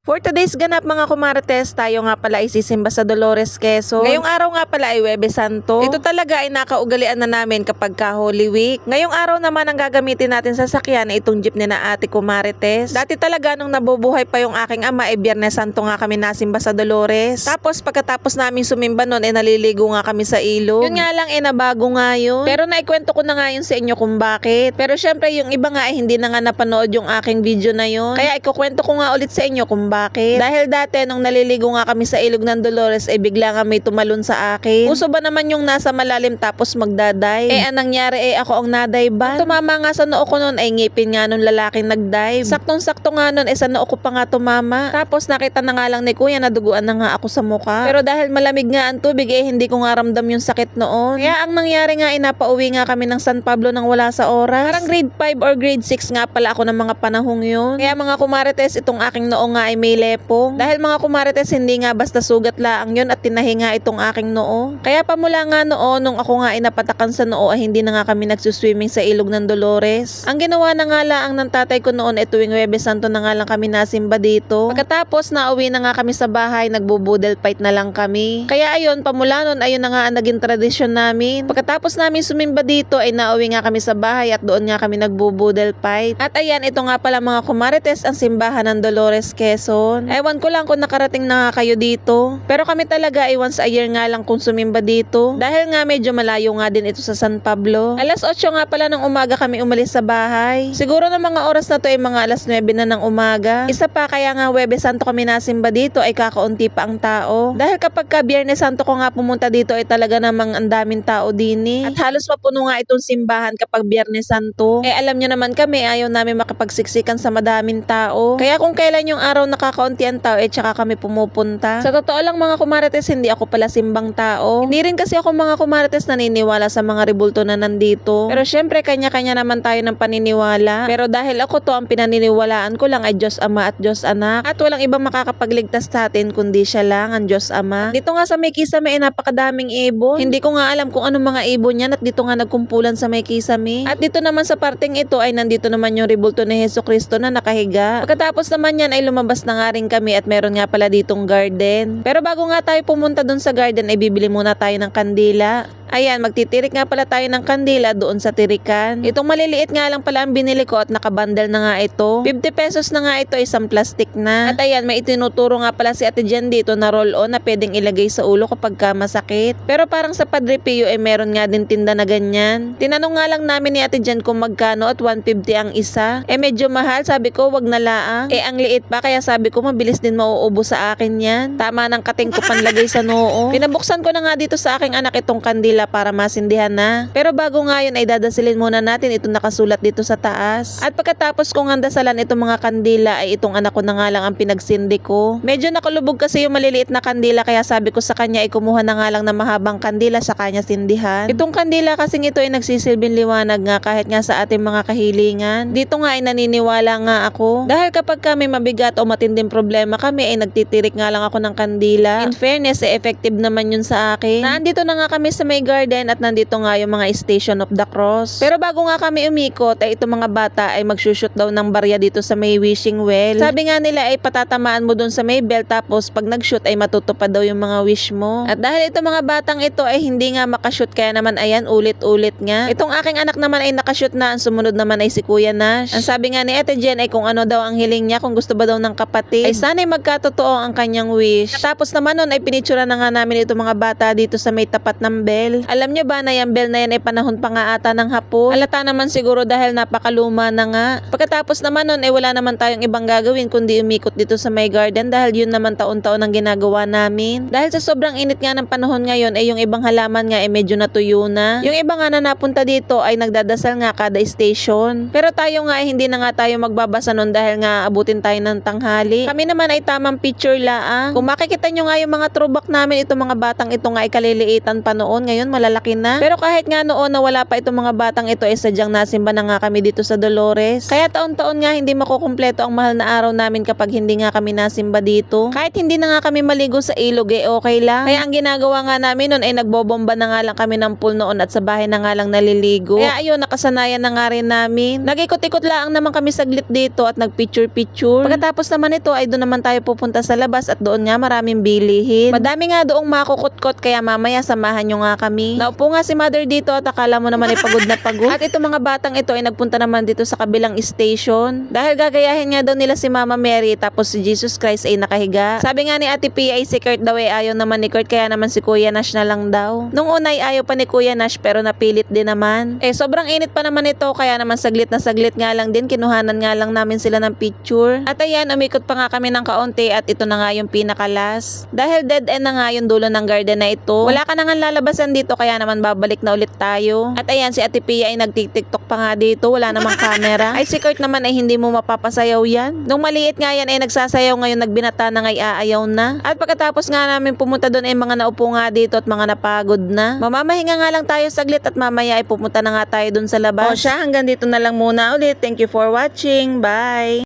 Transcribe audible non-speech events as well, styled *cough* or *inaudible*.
For today's ganap mga kumarates, tayo nga pala ay sisimba sa Dolores, Quezon. Ngayong araw nga pala ay Webe Santo. Ito talaga ay nakaugalian na namin kapag ka Holy Week. Ngayong araw naman ang gagamitin natin sa sakyan ay itong jeep ni na ate kumarites. Dati talaga nung nabubuhay pa yung aking ama ay Biyernes Santo nga kami nasimba sa Dolores. Tapos pagkatapos namin sumimba nun ay naliligo nga kami sa ilog. Yun nga lang eh nabago nga yun. Pero naikwento ko na nga yun sa inyo kung bakit. Pero syempre yung iba nga ay hindi na nga napanood yung aking video na yun. Kaya ikukwento ko nga ulit sa inyo kung bakit. Dahil dati nung naliligo nga kami sa ilog ng Dolores ay bigla nga may tumalon sa akin. Uso ba naman yung nasa malalim tapos magdaday? Eh anong nangyari eh ako ang nadayban. Tumama nga sa noo ko nun ay ngipin nga nung lalaking nagdive. Saktong-sakto nga nun eh sa noo ko pa nga tumama. Tapos nakita na nga lang ni kuya na duguan na nga ako sa mukha. Pero dahil malamig nga ang tubig eh hindi ko nga ramdam yung sakit noon. Kaya ang nangyari nga ay napauwi nga kami ng San Pablo nang wala sa oras. Parang grade 5 or grade 6 nga pala ako ng mga panahong yun. Kaya mga kumarites itong aking noo nga ay may lepong. Dahil mga kumarites hindi nga basta sugat laang yun at tinahi nga itong aking noo. Kaya pamula nga noo nung ako nga ay napatakan sa noo ay hindi na nga kami nagsuswimming sa ilog ng Dolores. Ang ginawa na nga laang ng tatay ko noon ay tuwing Webe Santo na nga lang kami nasimba dito. Pagkatapos nauwi na nga kami sa bahay, nagbubudel fight na lang kami. Kaya ayun, pamula nun ayun na nga ang naging tradisyon namin. Pagkatapos namin sumimba dito ay nauwi nga kami sa bahay at doon nga kami nagbubudel fight. At ayan, ito nga pala mga kumarites ang simbahan ng Dolores Quezon. Ewan ko lang kung nakarating na kayo dito. Pero kami talaga ay once a year nga lang kung sumimba dito. Dahil nga medyo malayo nga din ito sa San Pablo. Alas 8 nga pala ng umaga kami umalis sa bahay. Siguro na mga oras na to ay mga alas 9 na ng umaga. Isa pa kaya nga Webe Santo kami nasimba dito ay kakaunti pa ang tao. Dahil kapag ka Biyernes Santo ko nga pumunta dito ay talaga namang ang daming tao din eh. At halos mapuno nga itong simbahan kapag Biyernes Santo. Eh alam nyo naman kami ayaw namin makapagsiksikan sa madaming tao. Kaya kung kailan yung araw nakakaunti ang tao eh tsaka kami pumupunta. Sa totoo lang mga kumarites hindi ako pala simbang tao. Hindi rin kasi ako mga kumarites naniniwala sa mga ribulto na nandito. Pero syempre kanya-kanya naman tayo ng paniniwala. Pero dahil ako to ang pinaniniwalaan ko lang ay Diyos Ama at Diyos Anak. At walang ibang makakapagligtas sa atin kundi siya lang ang Diyos Ama. Dito nga sa may kisame ay napakadaming ibon. Hindi ko nga alam kung anong mga ibon yan at dito nga nagkumpulan sa may kisame. At dito naman sa parteng ito ay nandito naman yung ribulto ni Heso Kristo na nakahiga. Pagkatapos naman yan ay lumabas na nga rin kami at meron nga pala ditong garden. Pero bago nga tayo pumunta dun sa garden ay bibili muna tayo ng kandila. Ayan, magtitirik nga pala tayo ng kandila doon sa tirikan. Itong maliliit nga lang pala ang binili ko at nakabundle na nga ito. 50 pesos na nga ito, isang plastic na. At ayan, may itinuturo nga pala si Ate Jen dito na roll-on na pwedeng ilagay sa ulo kapag ka masakit. Pero parang sa Padre Pio eh meron nga din tinda na ganyan. Tinanong nga lang namin ni Ate Jen kung magkano at 150 ang isa. Eh medyo mahal, sabi ko wag na laang. Eh ang liit pa kaya sabi ko mabilis din mauubo sa akin yan. Tama ng kating ko panlagay sa noo. *laughs* Pinabuksan ko na nga dito sa aking anak itong kandila para masindihan na. Pero bago nga yun ay dadasilin muna natin itong nakasulat dito sa taas. At pagkatapos kong handasalan itong mga kandila ay itong anak ko na nga lang ang pinagsindi ko. Medyo nakalubog kasi yung maliliit na kandila kaya sabi ko sa kanya ay kumuha na nga lang ng mahabang kandila sa kanya sindihan. Itong kandila kasing ito ay nagsisilbing liwanag nga kahit nga sa ating mga kahilingan. Dito nga ay naniniwala nga ako. Dahil kapag kami mabigat o matinding problema kami ay nagtitirik nga lang ako ng kandila. In fairness, eh, effective naman yun sa akin. Nandito na nga kami sa may garden at nandito nga yung mga station of the cross. Pero bago nga kami umikot ay itong mga bata ay magsushoot daw ng barya dito sa may wishing well. Sabi nga nila ay patatamaan mo dun sa may bell tapos pag nag-shoot ay matutupad daw yung mga wish mo. At dahil itong mga batang ito ay hindi nga makashoot kaya naman ayan ulit-ulit nga. Itong aking anak naman ay nakashoot na ang sumunod naman ay si Kuya Nash. Ang sabi nga ni Ate Jen ay kung ano daw ang hiling niya kung gusto ba daw ng kapatid. Ay sana'y magkatotoo ang kanyang wish. Tapos naman nun ay pinictura na nga namin itong mga bata dito sa may tapat ng bell. Alam niyo ba na yung bell na yan ay panahon pa nga ata ng hapon? Alata naman siguro dahil napakaluma na nga. Pagkatapos naman nun ay wala naman tayong ibang gagawin kundi umikot dito sa may garden dahil yun naman taon-taon ang ginagawa namin. Dahil sa sobrang init nga ng panahon ngayon ay yung ibang halaman nga ay medyo natuyo na. Yung iba nga na napunta dito ay nagdadasal nga kada station. Pero tayo nga ay hindi na nga tayo magbabasa nun dahil nga abutin tayo ng tanghali. Uli. Kami naman ay tamang picture laang. Kung makikita nyo nga yung mga throwback namin, itong mga batang ito nga ay kaliliitan pa noon. Ngayon malalaki na. Pero kahit nga noon na wala pa itong mga batang ito, ay sadyang nasimba na nga kami dito sa Dolores. Kaya taon-taon nga hindi makukumpleto ang mahal na araw namin kapag hindi nga kami nasimba dito. Kahit hindi na nga kami maligo sa ilog, eh okay lang. Kaya ang ginagawa nga namin noon ay nagbobomba na nga lang kami ng pool noon at sa bahay na nga lang naliligo. Kaya ayun, nakasanayan na nga rin namin. Nag-ikot-ikot lang naman kami saglit dito at nagpicture-picture. Pagkatapos naman ito ay doon naman tayo pupunta sa labas at doon nga maraming bilihin. Madami nga doong makukutkot kaya mamaya samahan nyo nga kami. Naupo nga si mother dito at akala mo naman ay pagod na pagod. *laughs* At ito mga batang ito ay nagpunta naman dito sa kabilang station. Dahil gagayahin nga daw nila si Mama Mary tapos si Jesus Christ ay nakahiga. Sabi nga ni Ate Pia ay si Kurt daw ay ayaw naman ni Kurt kaya naman si Kuya Nash na lang daw. Nung una ay ayaw pa ni Kuya Nash pero napilit din naman. Eh sobrang init pa naman ito kaya naman saglit na saglit nga lang din kinuhanan nga lang namin sila ng picture. At ayan umikot pa nga kami ng kaunti at ito na nga yung pinakalas. Dahil dead end na nga yung dulo ng garden na ito. Wala ka na nga lalabasan dito kaya naman babalik na ulit tayo. At ayan si Ate Pia ay nagtik-tiktok pa nga dito. Wala namang *laughs* camera. Ay si Kurt naman ay hindi mo mapapasayaw yan. Nung maliit nga yan ay nagsasayaw ngayon nagbinata na nga ay aayaw na. At pagkatapos nga namin pumunta doon ay mga naupo nga dito at mga napagod na. Mamamahinga nga lang tayo saglit at mamaya ay pupunta na nga tayo doon sa labas. O siya hanggang dito na lang muna ulit. Thank you for watching. Bye!